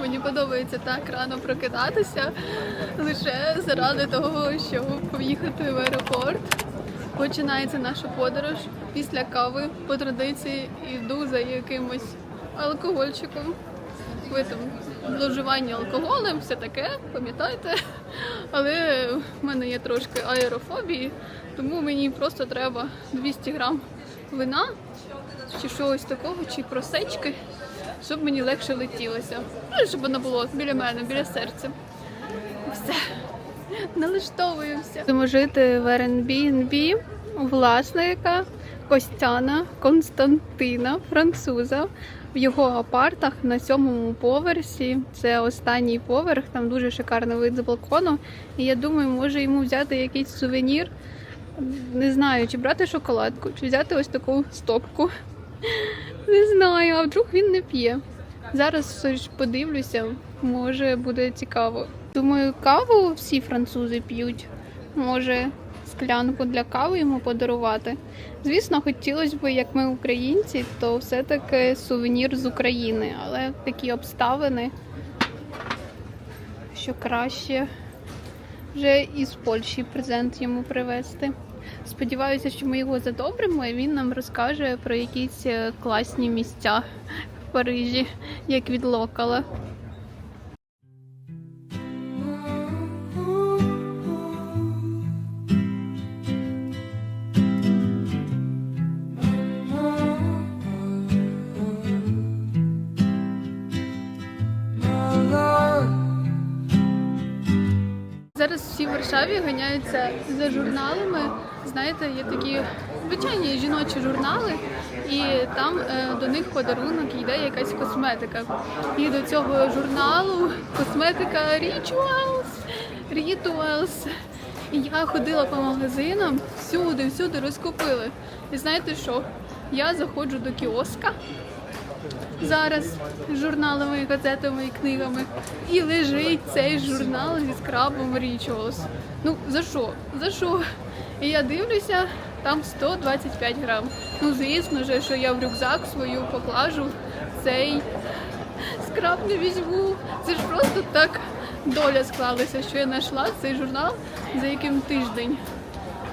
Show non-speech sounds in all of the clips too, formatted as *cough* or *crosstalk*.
мені подобається так рано прокидатися лише заради того, щоб поїхати в аеропорт. Починається наша подорож після кави по традиції йду за якимось алкогольчиком. Ви там зловживання алкоголем, все таке, пам'ятаєте. Але в мене є трошки аерофобії, тому мені просто треба 200 грам вина чи чогось такого, чи просечки, щоб мені легше летілося. Ну, щоб воно було біля мене, біля серця. Все. Налаштовуємося. Будемо жити в Airbnb власника Костяна Константина, француза. В його апартах на сьомому поверсі. Це останній поверх, там дуже шикарний вид з балкону. І я думаю, може йому взяти якийсь сувенір. Не знаю, чи брати шоколадку, чи взяти ось таку стопку. Не знаю, а вдруг він не п'є. Зараз ж подивлюся, може буде цікаво. Думаю, каву всі французи п'ють. Може, склянку для кави йому подарувати. Звісно, хотілося б, як ми українці, то все-таки сувенір з України, але такі обставини, що краще вже із Польщі презент йому привезти. Сподіваюся, що ми його задобримо, і він нам розкаже про якісь е, класні місця в Парижі, як від Зараз всі в Варшаві ганяються за журналами. Знаєте, є такі звичайні жіночі журнали, і там е, до них подарунок йде якась косметика. І до цього журналу косметика Rituals. Rituals. І я ходила по магазинам, всюди, всюди розкупили. І знаєте що? Я заходжу до кіоска зараз журналами, газетами і книгами. І лежить цей журнал зі скрабом Rituals. Ну за що? За що? І я дивлюся, там 125 грам. Ну, звісно ж, що я в рюкзак свою поклажу цей скраб не візьму. Це ж просто так доля склалася, що я знайшла цей журнал, за яким тиждень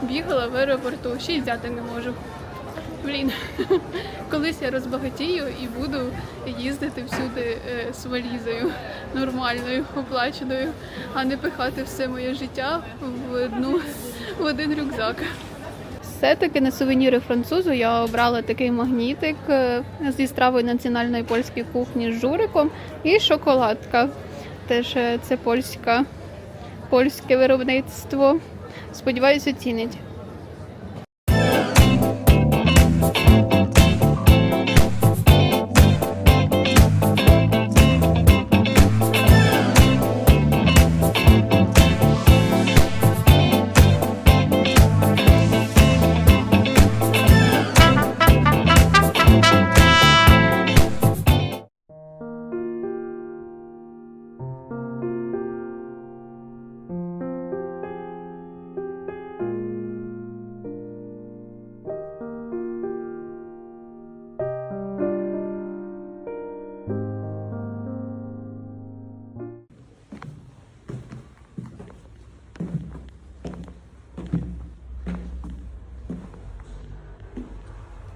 бігала в аеропорту. Ще й взяти не можу. Блін, *laughs* колись я розбагатію і буду їздити всюди е, з валізою нормальною, оплаченою, а не пихати все моє життя в одну в один рюкзак. Все-таки на сувеніри французу я обрала такий магнітик е, зі стравою національної польської кухні з журиком і шоколадка. Теж е, це польська, польське виробництво. Сподіваюся, оцінить.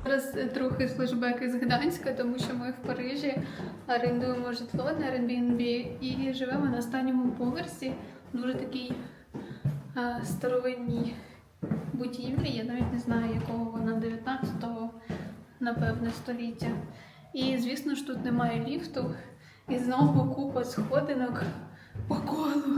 Зараз е, трохи флешбеки з Гданська, тому що ми в Парижі орендуємо житло на Airbnb і живемо на останньому поверсі. Дуже такій а, старовинній будівлі. Я навіть не знаю, якого вона 19-го, напевне, століття. І звісно ж тут немає ліфту. І знову купа сходинок по колу.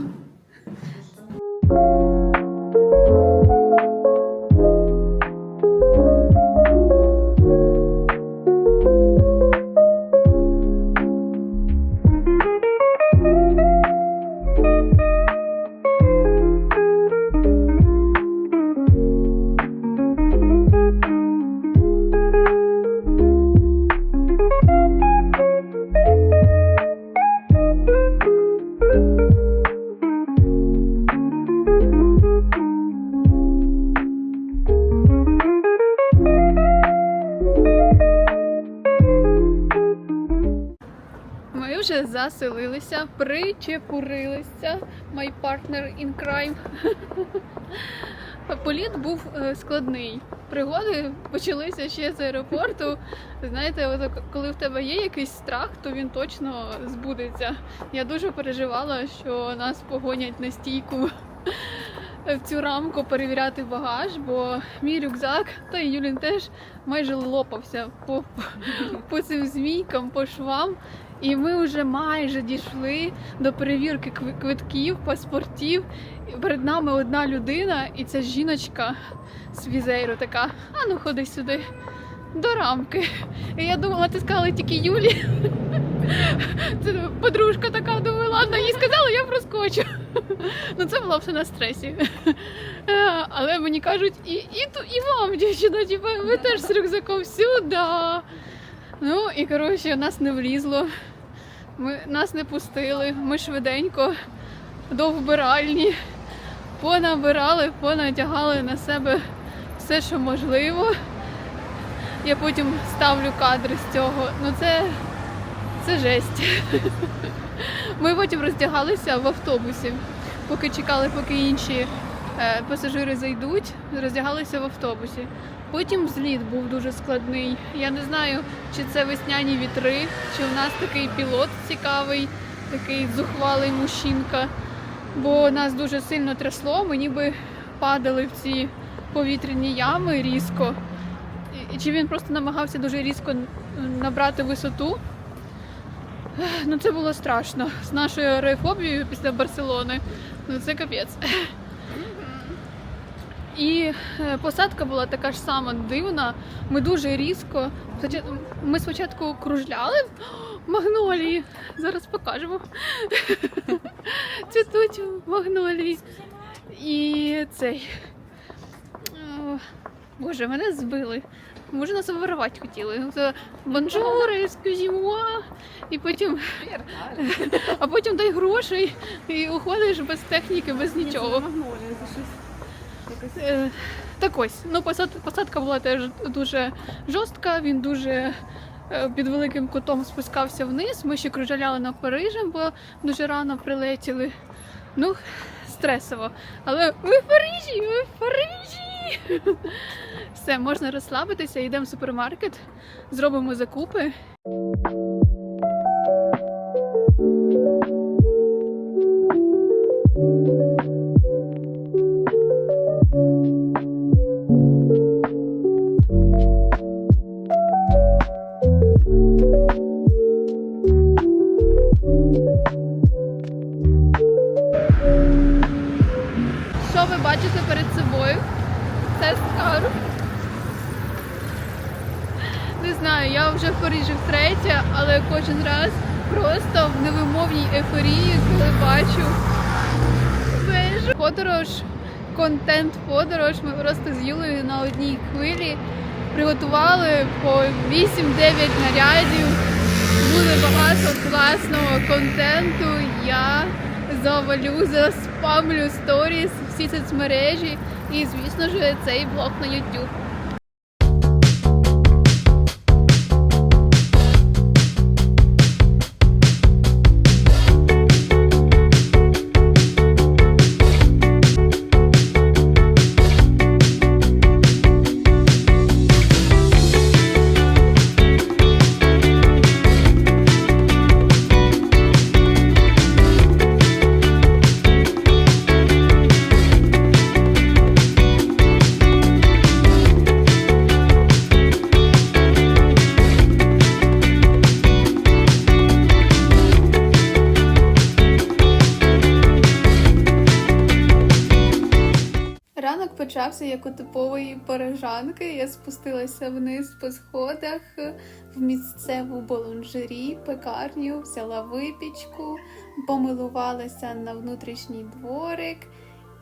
Вже заселилися, причепурилися. My partner in crime. *laughs* Політ був е, складний. Пригоди почалися ще з аеропорту. Знаєте, коли в тебе є якийсь страх, то він точно збудеться. Я дуже переживала, що нас погонять на стійку *laughs* в цю рамку перевіряти багаж, бо мій рюкзак та й Юлін теж майже лопався по, *laughs* по цим змійкам, по швам. І ми вже майже дійшли до перевірки квитків, паспортів. Перед нами одна людина, і ця жіночка з візейру така: а ну ходи сюди. До рамки. І я думала, ти сказала тільки Юлі. *laughs* Це подружка така, думаю, ладно, їй сказала, я проскочу. Ну це було все на стресі. Е, Але мені кажуть, і, і, і вам, дівчина, типу, ви теж з рюкзаком сюди. Ну і коротше, нас не влізло. Ми, нас не пустили. Ми швиденько до вбиральні. Понабирали, понатягали на себе все, що можливо. Я потім ставлю кадри з цього. Ну це, це жесть. *laughs* Ми потім роздягалися в автобусі, поки чекали, поки інші пасажири зайдуть, роздягалися в автобусі. Потім зліт був дуже складний. Я не знаю, чи це весняні вітри, чи у нас такий пілот цікавий, такий зухвалий мужчинка. Бо нас дуже сильно трясло, ми ніби падали в ці повітряні ями різко. Чи він просто намагався дуже різко набрати висоту? Ну це було страшно. З нашою аерофобією після Барселони. Ну це капець. І е, посадка була така ж сама дивна. Ми дуже різко. Ми спочатку кружляли магнолії. Зараз покажемо. Цвітуть магнолії. І цей. Боже, мене збили. Може нас обворувати хотіли. Це бонжур, ескюзімуа, і потім. А потім дай грошей і уходиш без техніки, без нічого. Е, Так ось, ну посадка була теж дуже жорстка, він дуже е, під великим кутом спускався вниз. Ми ще кружаляли над Парижем, бо дуже рано прилетіли. Ну, стресово. Але ми в Парижі! Ми в Парижі! *laughs* Все, можна розслабитися, йдемо в супермаркет, зробимо закупи. Бачите перед собою? Це скарб. Не знаю, я вже в Парижі втретє, але кожен раз просто в невимовній ейфорії, коли бачу вежу. Подорож, контент-подорож. Ми просто з Юлею на одній хвилі приготували по 8-9 нарядів. Буде багато класного контенту. Я завалю, заспамлю сторіс, всі соцмережі і, звісно ж, цей блог на YouTube. Парижанки. Я спустилася вниз по сходах в місцеву болонжері, пекарню, взяла випічку, помилувалася на внутрішній дворик.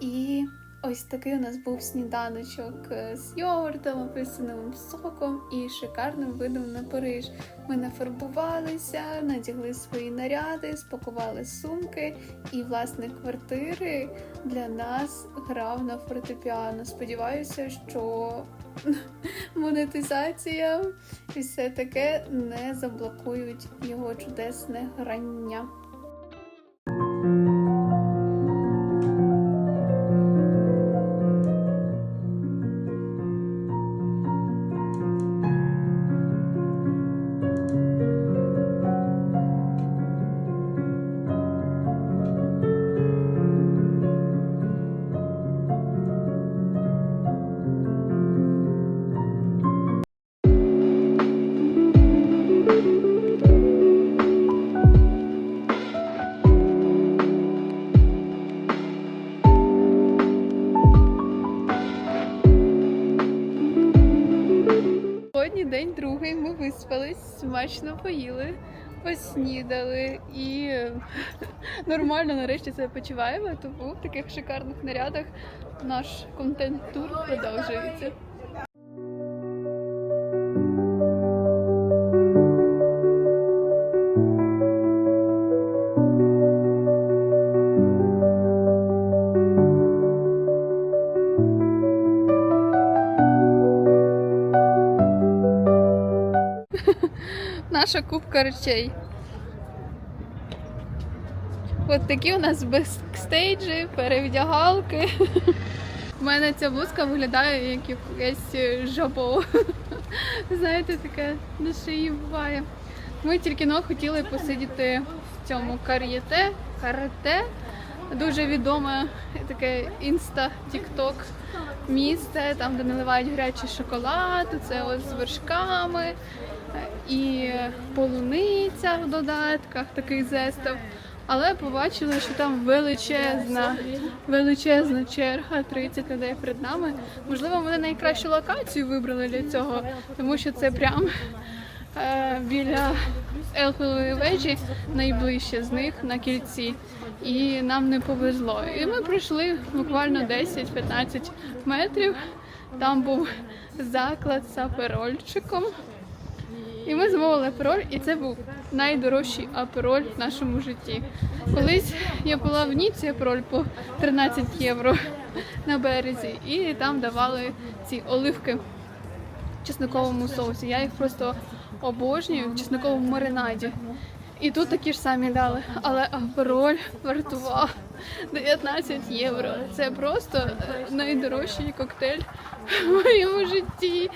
І ось такий у нас був сніданочок е, з йогуртом, апельсиновим соком і шикарним видом на Париж. Ми нафарбувалися, надягли свої наряди, спакували сумки, і власне квартири для нас грав на фортепіано. Сподіваюся, що *laughs* монетизація і все таке не заблокують його чудесне грання. День другий. Ми виспались, смачно поїли, поснідали і *laughs* нормально нарешті себе почуваємо. Тому в таких шикарних нарядах наш контент-тур продовжується. Наша кубка речей. От такі у нас бекстейджі, перевдягалки. У мене ця блузка виглядає як якесь жабо. Знаєте, таке на шиї буває. Ми тільки но хотіли посидіти в цьому кар'єте, карате. Дуже відоме таке інста тікток місце, там, де наливають гарячий шоколад, це ось з вершками і полуниця в додатках, такий зестав. Але побачили, що там величезна, величезна черга, 30 людей перед нами. Можливо, вони найкращу локацію вибрали для цього, тому що це прям е, біля Елфової вежі, найближче з них на кільці. І нам не повезло. І ми пройшли буквально 10-15 метрів. Там був заклад з аперольчиком. І ми замовили апероль, і це був найдорожчий апероль в нашому житті. Колись я була в Ніці апероль по 13 євро на березі, і там давали ці оливки в чесниковому соусі. Я їх просто обожнюю в чесниковому маринаді. І тут такі ж самі дали, але апероль вартував 19 євро. Це просто найдорожчий коктейль *laughs* в моєму житті.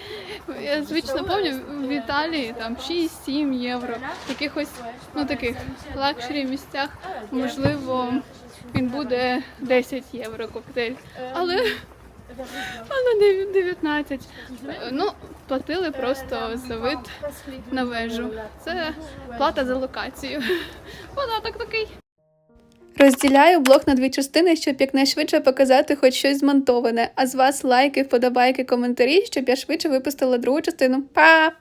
Я звично пам'ятаю, в Італії там 6-7 євро. В якихось ну таких лакшері місцях, можливо, він буде 10 євро коктейль. Але але не 19. Е, Ну, платили просто за вид на вежу. Це плата за локацію. Податок такий. Розділяю блог на дві частини, щоб якнайшвидше показати хоч щось змонтоване. А з вас лайки, вподобайки, коментарі, щоб я швидше випустила другу частину. Па!